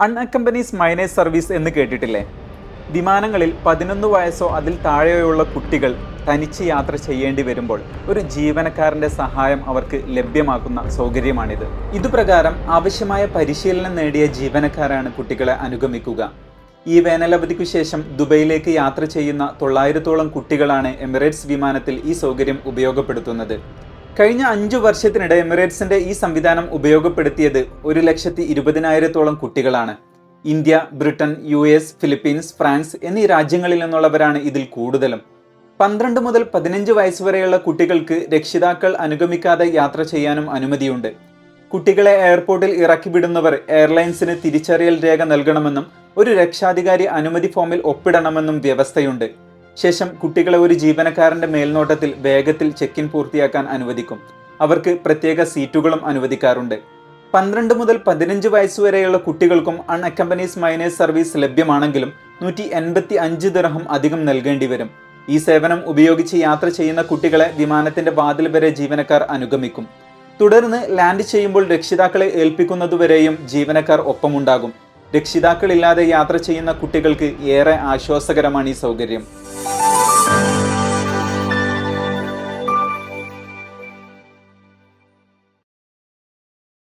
അൺഅക്കമ്പനീസ് മൈനേജ് service എന്ന് കേട്ടിട്ടില്ലേ? വിമാനങ്ങളിൽ പതിനൊന്ന് വയസ്സോ അതിൽ താഴെയുള്ള കുട്ടികൾ തനിച്ച് യാത്ര ചെയ്യേണ്ടി വരുമ്പോൾ ഒരു ജീവനക്കാരന്റെ സഹായം അവർക്ക് ലഭ്യമാക്കുന്ന സൗകര്യമാണിത്. ഇതുപ്രകാരം ആവശ്യമായ പരിശീലനം നേടിയ ജീവനക്കാരാണ് കുട്ടികളെ അനുഗമിക്കുക. ഈ വേനലവധിക്കു ശേഷം ദുബൈയിലേക്ക് യാത്ര ചെയ്യുന്ന തൊള്ളായിരത്തോളം കുട്ടികളാണ് എമിറേറ്റ്സ് വിമാനത്തിൽ ഈ സൗകര്യം ഉപയോഗപ്പെടുത്തുന്നത്. കഴിഞ്ഞ അഞ്ചു വർഷത്തിനിടെ എമിറേറ്റ്സിന്റെ ഈ സംവിധാനം ഉപയോഗപ്പെടുത്തിയത് ഒരു ലക്ഷത്തി ഇരുപതിനായിരത്തോളം കുട്ടികളാണ്. India Britain U S Philippines France എന്നീ രാജ്യങ്ങളിൽ നിന്നുള്ളവരാണ് ഇതിൽ കൂടുതലും. പന്ത്രണ്ട് മുതൽ പതിനഞ്ച് വയസ്സ് വരെയുള്ള കുട്ടികൾക്ക് രക്ഷിതാക്കൾ അനുഗമിക്കാതെ യാത്ര ചെയ്യാനും അനുമതിയുണ്ട്. കുട്ടികളെ എയർപോർട്ടിൽ ഇറക്കിവിടുന്നവർ എയർലൈൻസിന് തിരിച്ചറിയൽ രേഖ നൽകണമെന്നും ഒരു രക്ഷാധികാരി അനുമതി ഫോമിൽ ഒപ്പിടണമെന്നും വ്യവസ്ഥയുണ്ട്. ശേഷം കുട്ടികളെ ഒരു ജീവനക്കാരന്റെ മേൽനോട്ടത്തിൽ വേഗത്തിൽ ചെക്ക് ഇൻ പൂർത്തിയാക്കാൻ അനുവദിക്കും. അവർക്ക് പ്രത്യേക സീറ്റുകളും അനുവദിക്കാറുണ്ട്. പന്ത്രണ്ട് മുതൽ പതിനഞ്ച് വരെയുള്ള കുട്ടികൾക്കും അൺഅക്കമ്പനീസ് മൈനേഴ്സ് സർവീസ് ലഭ്യമാണെങ്കിലും നൂറ്റി എൺപത്തി അഞ്ച് ദിർഹം അധികം നൽകേണ്ടി വരും. ഈ സേവനം ഉപയോഗിച്ച് യാത്ര ചെയ്യുന്ന കുട്ടികളെ വിമാനത്തിന്റെ വാതിൽ വരെ ജീവനക്കാർ അനുഗമിക്കും. തുടർന്ന് ലാൻഡ് ചെയ്യുമ്പോൾ രക്ഷിതാക്കളെ ഏൽപ്പിക്കുന്നതുവരെയും ജീവനക്കാർ ഒപ്പമുണ്ടാകും. രക്ഷിതാക്കളില്ലാതെ യാത്ര ചെയ്യുന്ന കുട്ടികൾക്ക് ഏറെ ആശ്വാസകരമാണ് ഈ സൗകര്യം.